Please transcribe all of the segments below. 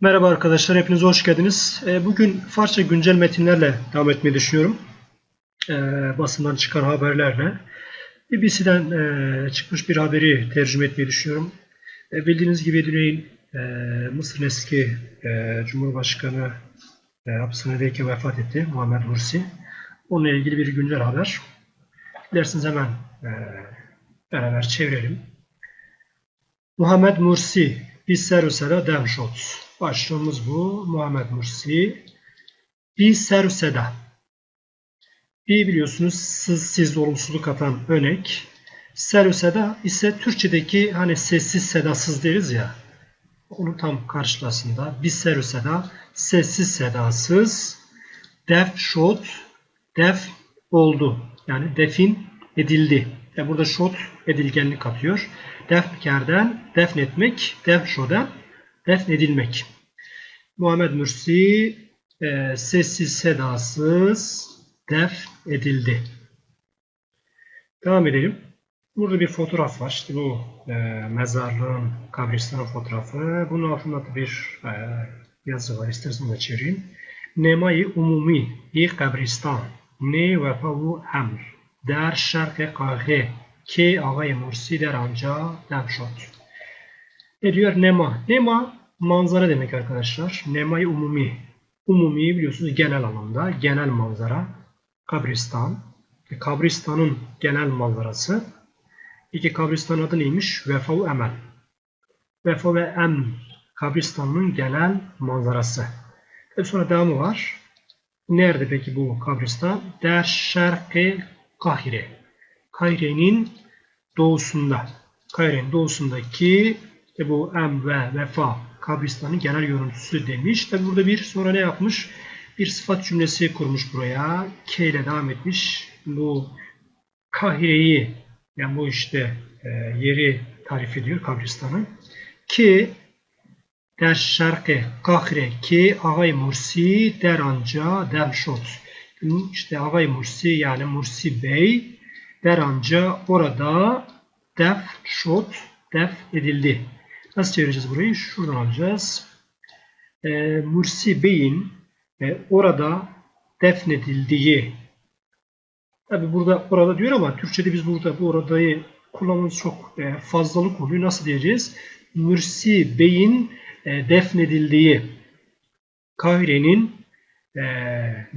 Merhaba arkadaşlar, hepiniz hoş geldiniz. E, Bugün Farsça güncel metinlerle devam etmeyi düşünüyorum. E, Basından çıkan haberlerle. BBC'den e, çıkmış bir haberi tercüme etmeyi düşünüyorum. E, Bildiğiniz gibi dün Mısır'ın eski e, Cumhurbaşkanı e, hapishanedeyken vefat etti, Muhammed Mursi. Onunla ilgili bir güncel haber. Dilerseniz hemen e, beraber çevirelim. Muhammed Mursi, Bisser Usera Demşot. Başlığımız bu. Muhammed Mursi. Bisser Useda. Bir biliyorsunuz siz, siz olumsuzluk atan örnek. Serüseda ise Türkçedeki hani sessiz sedasız deriz ya. Onun tam karşılasında. Bir serüseda sessiz sedasız. Def şot. Def oldu. Yani defin edildi. Yani burada şot edilgenlik katıyor. Defkerden defnetmek, defşodan defnedilmek. Muhammed Mürsi e, sessiz sedasız def edildi. Devam edelim. Burada bir fotoğraf var. İşte bu e, mezarlığın, kabristanın fotoğrafı. Bunun altında da bir e, yazı var. İstersen de çevireyim. Nemai umumi i kabristan ne vefavu emr der şerke kahre ki ağay mursi der anca dem şod. Nema? Nema manzara demek arkadaşlar. Nemay umumi. Umumi biliyorsunuz genel anlamda. Genel manzara. Kabristan. E, kabristanın genel manzarası. İki kabristan adı neymiş? Vefa ve Emel. Vefa ve Em kabristanın genel manzarası. Ve sonra devamı var. Nerede peki bu kabristan? Der Şerki Kahire. Kahire'nin doğusunda. Kahire'nin doğusundaki işte bu Em ve Vefa kabristanın genel görüntüsü demiş. Tabi burada bir sonra ne yapmış? Bir sıfat cümlesi kurmuş buraya. K ile devam etmiş. Bu Kahire'yi yani bu işte e, yeri tarif ediyor kabristanın. Ki der şarkı Kahire ki Ağay Mursi der anca der şot. İşte Ağay Mursi yani Mursi Bey der anca orada def şot def edildi. Nasıl çevireceğiz burayı? Şuradan alacağız. E, Mursi Bey'in e, orada defnedildiği Tabi burada orada diyor ama Türkçe'de biz burada bu oradayı kullanmamız çok e, fazlalık oluyor. Nasıl diyeceğiz? Mursi Bey'in e, defnedildiği Kahire'nin e,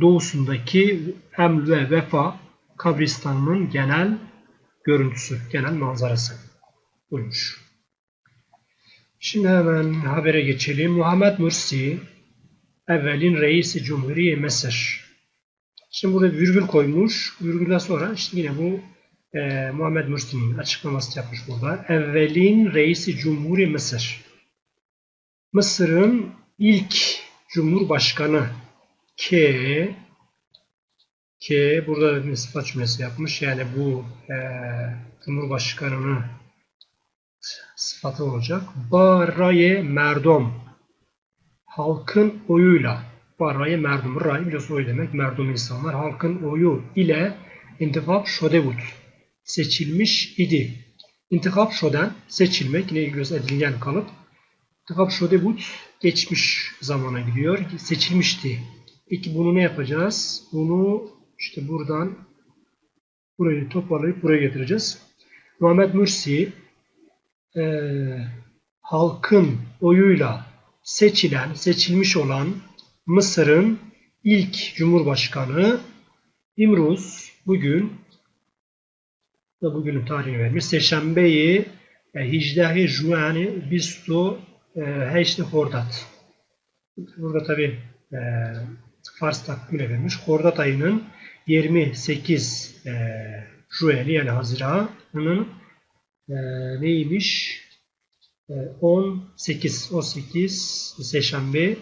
doğusundaki Eml ve Vefa kabristanının genel görüntüsü, genel manzarası buymuş. Şimdi hemen habere geçelim. Muhammed Mursi evvelin reisi Cumhuriye Mısır. Şimdi burada virgül koymuş. Virgülden sonra işte yine bu e, Muhammed Mursi'nin açıklaması yapmış burada. Evvelin reisi Cumhuriye Mısır. Mısır'ın ilk Cumhurbaşkanı K K burada bir sıfat cümlesi yapmış. Yani bu e, Cumhurbaşkanı'nın sıfatı olacak. Baraye merdom. Halkın oyuyla. Baraye merdom. Ray biliyorsun oy demek. Merdom insanlar. Halkın oyu ile intikap şodevut. Seçilmiş idi. İntikap şoden seçilmek. Yine göz edilgen kalıp. İntikap şodevut geçmiş zamana gidiyor. Seçilmişti. Peki bunu ne yapacağız? Bunu işte buradan burayı toparlayıp buraya getireceğiz. Muhammed Mursi e, halkın oyuyla seçilen, seçilmiş olan Mısır'ın ilk cumhurbaşkanı İmruz bugün da bugünün tarihini vermiş. Seşembeyi e, Hicdahi Juani Bistu e, Heşli Hordat. Burada tabi e, Fars takvimine vermiş. Hordat ayının 28 e, Jueli yani Haziran'ın e, neymiş? E, 18 18 Seşembe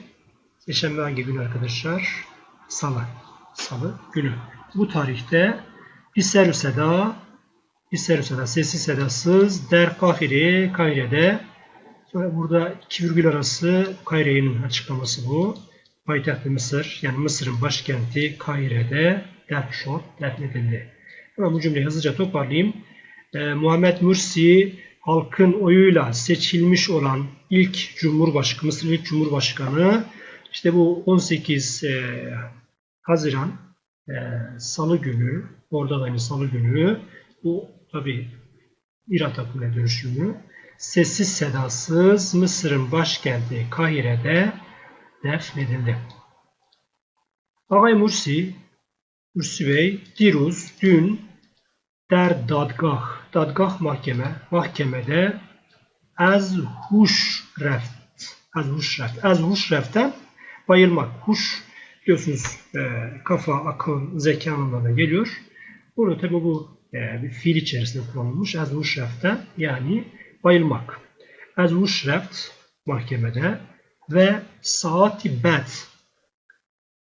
Seşembe hangi gün arkadaşlar? Salı. Salı günü. Bu tarihte İsser Seda İsser Seda sessiz sedasız der Kahire Kahire'de sonra burada iki virgül arası Kahire'nin açıklaması bu. Payitahtı Mısır yani Mısır'ın başkenti Kahire'de defşot defnedildi. Hemen bu cümleyi hızlıca toparlayayım. Ee, Muhammed Mursi halkın oyuyla seçilmiş olan ilk Cumhurbaşkanı, Mısır'ın ilk Cumhurbaşkanı işte bu 18 e, Haziran e, Salı günü, orada da aynı Salı günü bu tabi İran takımına dönüşümü sessiz sedasız Mısır'ın başkenti Kahire'de defnedildi. Ağay Mursi, Mursi Bey, Diruz dün der dadgah, dadgah mahkeme, mahkemede az huş reft, az huş reft, az huş reften bayılmak, huş biliyorsunuz e, kafa, akıl, zeka anlamına geliyor. Burada tabi bu e, bir fiil içerisinde kullanılmış. Az huş reften yani bayılmak. Az huş reft mahkemede ve saati bed.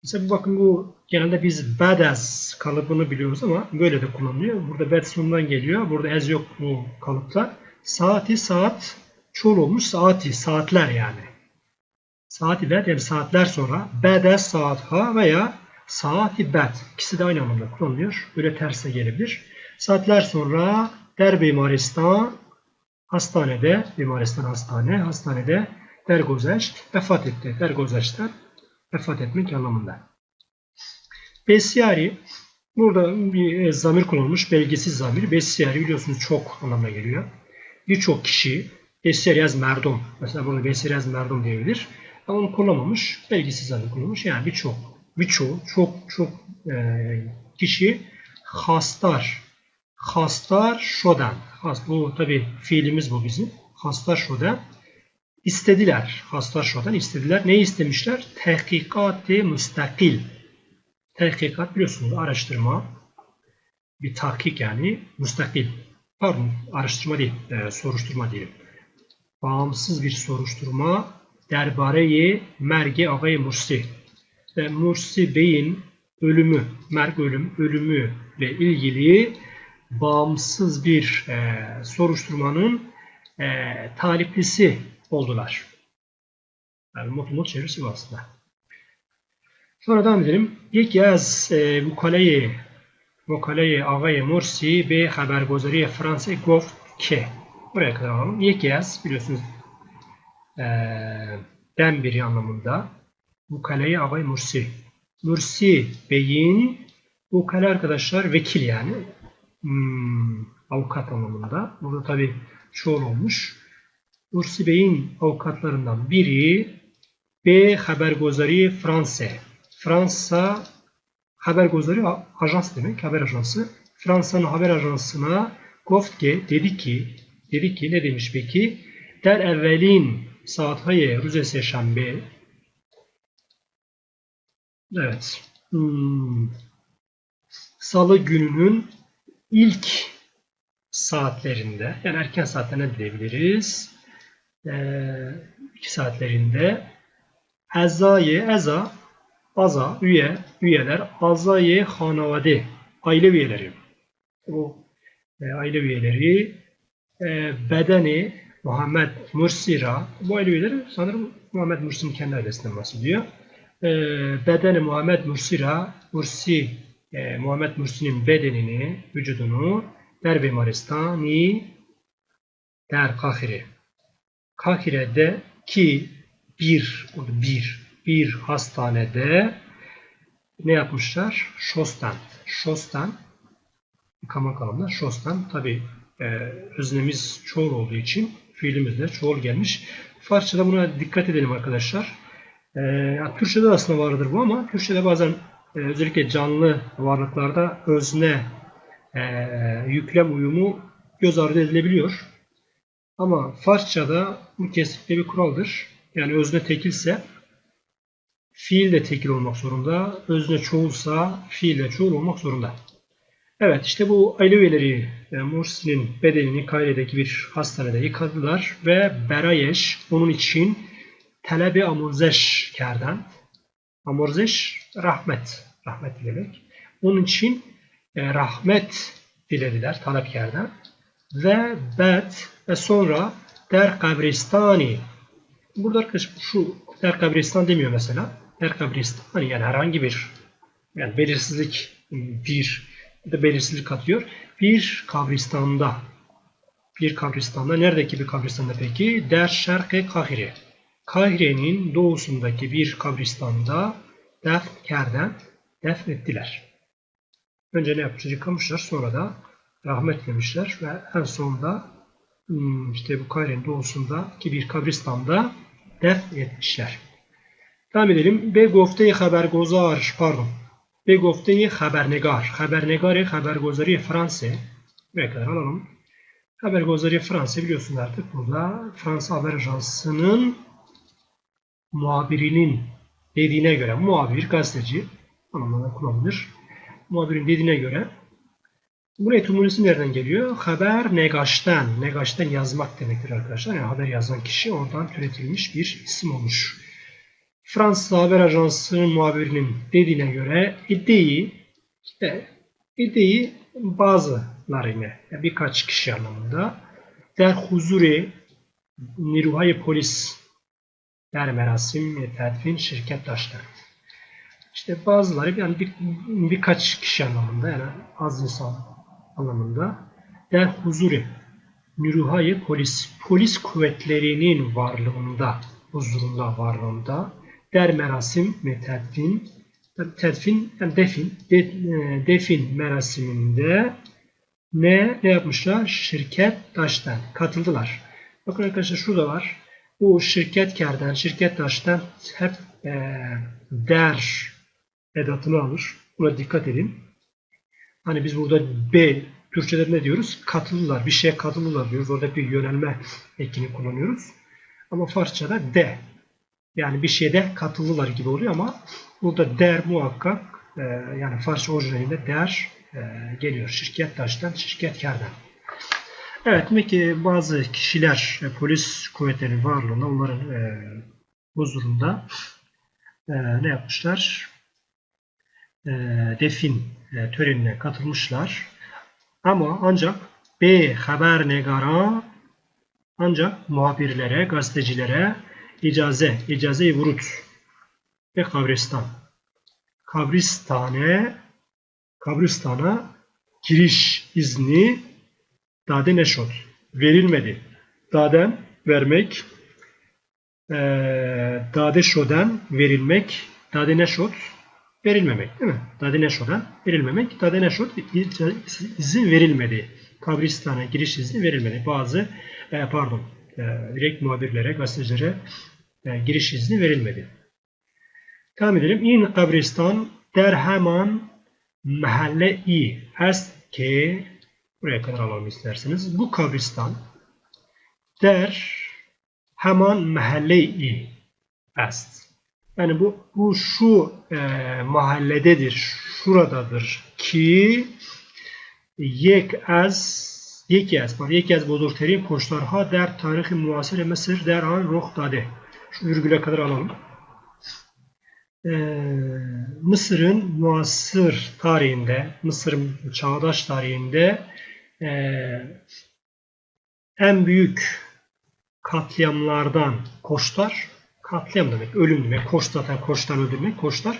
Mesela bakın bu genelde biz bad as kalıbını biliyoruz ama böyle de kullanılıyor. Burada sonundan geliyor. Burada as yok bu kalıpta. Saati saat çoğul olmuş saati saatler yani. Saati bed yani saatler sonra bad as saat ha veya saati bed. İkisi de aynı anlamda kullanılıyor. Böyle terse gelebilir. Saatler sonra der bimaristan hastanede, bimaristan hastane, hastanede dergozeşt vefat etti. Dergozeşt'ten vefat etmek anlamında. Besyari burada bir zamir kullanılmış. Belgesiz zamir. Besyari biliyorsunuz çok anlamına geliyor. Birçok kişi Besyari yaz merdum. Mesela bunu Besyari yaz merdum diyebilir. Ama onu kullanmamış. Belgesiz zamir kullanılmış. Yani birçok birçoğu çok çok e, kişi hastar hastar şodan. Has, bu tabi fiilimiz bu bizim. Hastar şodan istediler. Hastar şodan istediler. Ne istemişler? Tehkikat-ı müstakil. Tehkikat biliyorsunuz araştırma. Bir tahkik yani müstakil. Pardon araştırma değil, e, soruşturma diyelim. Bağımsız bir soruşturma derbareyi Merge Ağay Mursi. Ve Mursi Bey'in ölümü, Merg ölüm, ölümü ile ilgili bağımsız bir e, soruşturmanın e, taliplisi oldular. Yani mutluluk çevirisi bu aslında. Sonra devam edelim. یک از وکلای وکلای آقای مرسی به خبرگزاری فرانسه گفت که buraya kadar alalım. Yeki az biliyorsunuz e, den biri anlamında vukalayı ağay Mursi. Mursi Bey'in vukala arkadaşlar vekil yani hmm, avukat anlamında. Burada tabi çoğul olmuş. Mursi Bey'in avukatlarından biri B Habergozari Fransa. Fransa Habergozari ajans demek, haber ajansı. Fransa'nın haber ajansına Goftke dedi ki, dedi ki ne demiş peki? Der evvelin saathaye ruze seşembe Evet. Hmm. Salı gününün ilk saatlerinde, yani erken saatlerine diyebiliriz. Ee, iki saatlerinde Ezaye, Eza, Aza, üye, üyeler, Azaye Hanavade, aile üyeleri. Bu e, aile üyeleri e, bedeni Muhammed Mursira, bu aile üyeleri sanırım Muhammed Mursi'nin kendi ailesinden bahsediyor. E, bedeni Muhammed Mursira, Mursi, e, Muhammed Mursi'nin bedenini, vücudunu der Bemaristani, der Kahire. Kahire'de ki bir, bir, bir hastanede ne yapmışlar? Şostan. Şostan yıkama kanalında Şostan. Tabi e, öznemiz çoğul olduğu için fiilimiz de çoğul gelmiş. Farsçada buna dikkat edelim arkadaşlar. E, yani Türkçe'de aslında vardır bu ama Türkçe'de bazen e, özellikle canlı varlıklarda özne e, yüklem uyumu göz ardı edilebiliyor. Ama Farsçada bu kesinlikle bir kuraldır. Yani özne tekilse fiil de tekil olmak zorunda. Özne çoğulsa fiil de çoğul olmak zorunda. Evet işte bu aile üyeleri e, Mursi'nin bedenini Kaire'deki bir hastanede yıkadılar ve Berayeş onun için talebi amurzeş kerden. Amurzeş rahmet. Rahmet dilemek. Onun için e, rahmet dilediler talepkerden. Ve bet ve sonra der kabristani. Burada arkadaş şu der kabristan demiyor mesela. Der kabristan yani herhangi bir yani belirsizlik bir de belirsizlik katıyor. Bir kabristanda bir kabristanda. Neredeki bir kabristanda peki? Der Şerke Kahire. Kahire'nin doğusundaki bir kabristanda defkerden defnettiler. Önce ne yapmışlar? Yıkamışlar. Sonra da rahmetlemişler ve en sonunda hmm, işte bu Kahire'nin doğusundaki bir kabristanda defnetmişler. Devam edelim. Be gofte habergozar pardon. Be gofte habernegar. Habernegar habergozari Fransa. Buraya kadar alalım. Habergozari Fransa biliyorsun artık burada Fransa Haber Ajansı'nın muhabirinin dediğine göre muhabir, gazeteci anlamında kullanılır. Muhabirin dediğine göre bu etimolojisi nereden geliyor? Haber negaştan. Negaştan yazmak demektir arkadaşlar. Yani haber yazan kişi oradan türetilmiş bir isim olmuş. Fransız haber ajansının muhabirinin dediğine göre iddiayı işte iddiayı bazılarına yani birkaç kişi anlamında der huzuri niruhay polis der merasim tedfin şirket taşlar. İşte bazıları yani bir, birkaç kişi anlamında yani az insan anlamında der huzuri niruhay polis polis kuvvetlerinin varlığında huzurunda varlığında der merasim ve tedfin tedfin yani defin de, e, defin merasiminde ne ne yapmışlar? Şirket taştan katıldılar. Bakın arkadaşlar şurada var. Bu şirket kerden, şirket taştan hep e, der edatını alır. Buna dikkat edin. Hani biz burada B Türkçe'de ne diyoruz? Katılılar. Bir şeye katılılar diyoruz. Orada bir yönelme ekini kullanıyoruz. Ama Farsça'da de yani bir şeyde katıldılar gibi oluyor ama burada der muhakkak e, yani Farsça orijinalinde der e, geliyor. Şirket taştan, şirket kerden. Evet, demek ki bazı kişiler e, polis kuvvetlerinin varlığında onların e, huzurunda e, ne yapmışlar? E, defin e, törenine katılmışlar. Ama ancak B haber negara ancak muhabirlere, gazetecilere icaze, icaze-i vurut ve kabristan. Kabristane, kabristana giriş izni dade neşot verilmedi. Daden vermek, e, dade şodan verilmek, dade neşot verilmemek değil mi? Dade neşodan verilmemek, dade neşot izni verilmedi. Kabristana giriş izni verilmedi. Bazı, e, pardon, e, direkt muhabirlere, gazetecilere e, giriş izni verilmedi. Devam edelim. İn kabristan der hemen mahalle-i est ki buraya kadar alalım isterseniz. Bu kabristan der hemen mahalle-i est. Yani bu, bu şu e, mahallededir, şuradadır ki yek az یکی از یکی از بزرگترین کشتارها در تاریخ معاصر مصر در آن رخ داده. şu virgüle kadar alalım. Ee, Mısır'ın muasır tarihinde, Mısır'ın çağdaş tarihinde e, en büyük katliamlardan koştar, katliam demek, ölüm demek, koştatan, koştan öldürmek, koştar,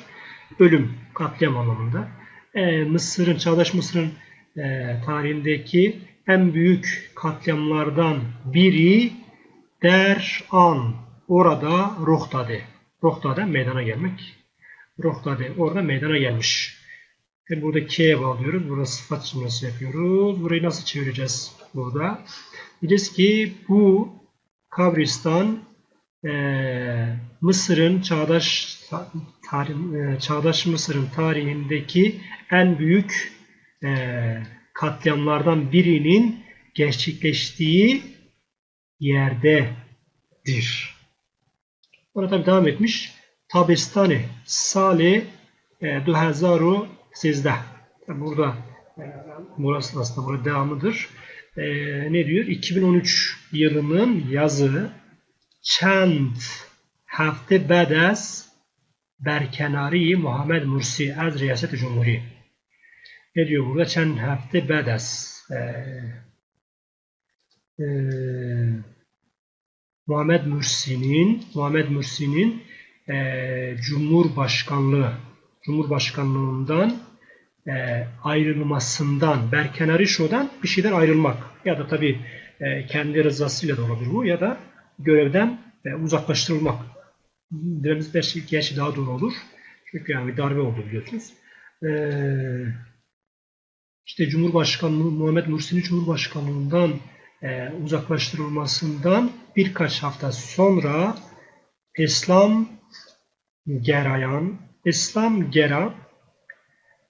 ölüm, katliam anlamında. E, Mısır'ın, çağdaş Mısır'ın e, tarihindeki en büyük katliamlardan biri der an orada Rohtade. Rohtade meydana gelmek. Rohtade orada meydana gelmiş. Yani burada K'ye bağlıyoruz. Burada sıfat cümlesi yapıyoruz. Burayı nasıl çevireceğiz burada? Diyeceğiz ki bu kabristan e, Mısır'ın çağdaş tarih, e, çağdaş Mısır'ın tarihindeki en büyük e, katliamlardan birinin gerçekleştiği yerdedir. Orada tabi devam etmiş. Tabistani Sali e, 2013. Burada e, burası aslında burada devamıdır. E, ne diyor? 2013 yılının yazı çend hafte bedes berkenari Muhammed Mursi az riyaset cumhuri. Ne diyor burada? Çend hafte bedes e, e, Muhammed Mursi'nin Muhammed Mursi'nin e, Cumhurbaşkanlığı Cumhurbaşkanlığından e, ayrılmasından Berkenari Şo'dan bir şeyden ayrılmak ya da tabi e, kendi rızasıyla da olabilir bu ya da görevden e, uzaklaştırılmak. Dememiz belki gerçi daha doğru olur. Çünkü yani bir darbe oldu biliyorsunuz. E, işte Cumhurbaşkanlığı Muhammed Mursi'nin Cumhurbaşkanlığından e, uzaklaştırılmasından birkaç hafta sonra İslam Gerayan, İslam Gera,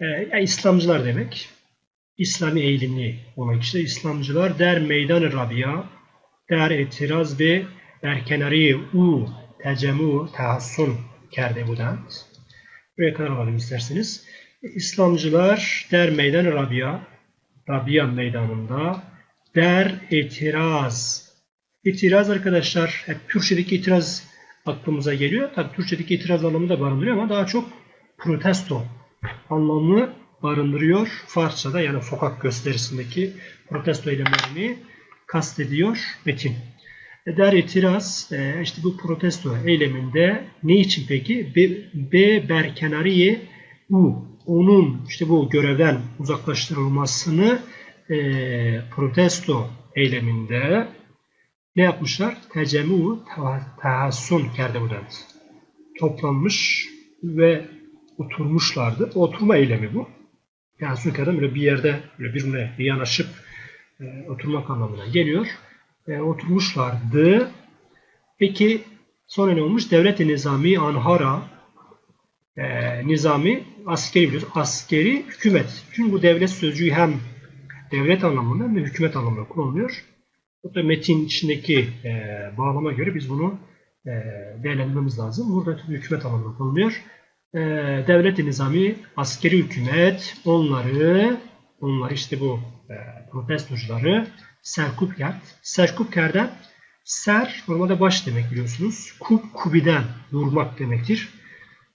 e, İslamcılar demek. İslami eğilimli olmak işte İslamcılar der meydan Rabia, der itiraz ve der kenarı u tecemu tahassun kerde budand. Buraya kadar alalım isterseniz. İslamcılar der meydan Rabia, Rabia meydanında der itiraz. İtiraz arkadaşlar hep Türkçedeki itiraz aklımıza geliyor. Tabi Türkçedeki itiraz anlamı da barındırıyor ama daha çok protesto anlamı barındırıyor. Farsça'da yani sokak gösterisindeki protesto eylemlerini kastediyor metin. E, der itiraz e, işte bu protesto eyleminde ne için peki? B, B berkenariye U onun işte bu görevden uzaklaştırılmasını e, protesto eyleminde ne yapmışlar? Tecemu tahassun kerdemudent. Toplanmış ve oturmuşlardı. Oturma eylemi bu. Yani Sünker'den böyle bir yerde böyle birbirine yanaşıp e, oturmak anlamına geliyor. E, oturmuşlardı. Peki sonra ne olmuş? Devlet-i Nizami Anhara e, Nizami askeri biliyoruz. Askeri hükümet. Çünkü bu devlet sözcüğü hem devlet anlamında hem de hükümet anlamında kullanılıyor. Bu da metin içindeki e, bağlama göre biz bunu e, değerlendirmemiz lazım. Burada hükümet anlamında kullanılıyor. E, devlet-i nizami, askeri hükümet onları, onlar işte bu e, protestocuları Serkupker, Serkupker'den ser normalde baş demek biliyorsunuz. Kup kubiden vurmak demektir.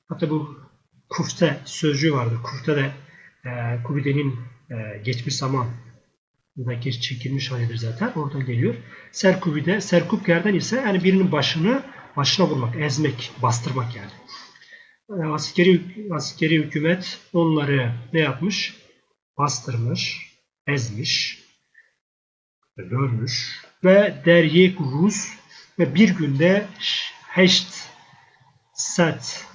Hatta bu kufte sözcüğü vardır. Kufte de e, kubidenin e, geçmiş zaman buradaki çekilmiş halidir zaten. Oradan geliyor. Serkubide, Serkubker'den ise yani birinin başını başına vurmak, ezmek, bastırmak yani. yani. Askeri, askeri hükümet onları ne yapmış? Bastırmış, ezmiş, bölmüş ve deryek Rus ve bir günde heşt set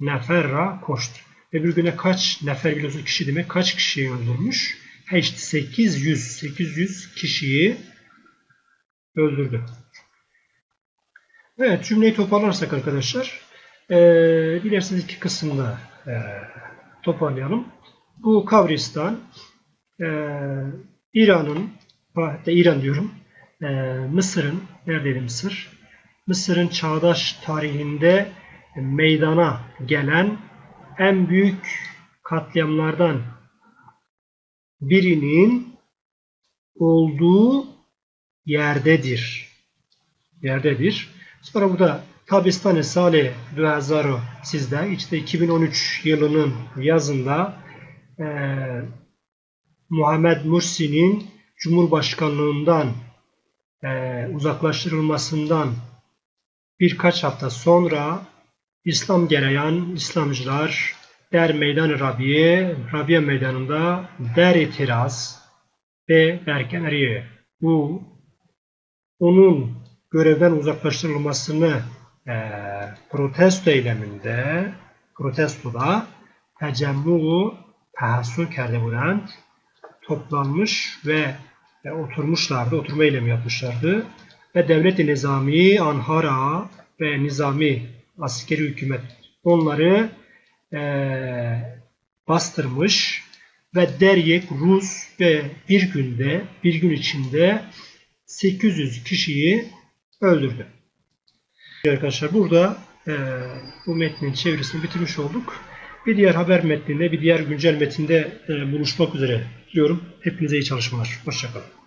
neferra koştu. Ve bir güne kaç nefer biliyorsunuz kişi demek kaç kişiyi öldürmüş? İşte 800, 800 kişiyi öldürdü. Evet cümleyi toparlarsak arkadaşlar e, iki kısımda e, toparlayalım. Bu Kavristan e, İran'ın hatta İran diyorum e, Mısır'ın neredeydi Mısır? Mısır'ın çağdaş tarihinde meydana gelen en büyük katliamlardan birinin olduğu yerdedir. Yerdedir. Sonra burada Tabistan-ı Salih 2000 sizde işte 2013 yılının yazında e, Muhammed Mursi'nin Cumhurbaşkanlığından e, uzaklaştırılmasından birkaç hafta sonra İslam Geleyan İslamcılar Der Meydan Rabiye, Rabiye Meydanı'nda der itiraz ve derkeneriye bu onun görevden uzaklaştırılmasını e, protesto eyleminde protestoda tecemmu tahassul kerde bulan toplanmış ve e, oturmuşlardı, oturma eylemi yapmışlardı. Ve devlet-i nizami, anhara ve nizami askeri hükümet onları e, bastırmış ve Deryek Rus ve bir günde, bir gün içinde 800 kişiyi öldürdü. Arkadaşlar burada e, bu metnin çevirisini bitirmiş olduk. Bir diğer haber metninde, bir diğer güncel metinde e, buluşmak üzere diyorum. Hepinize iyi çalışmalar. Hoşçakalın.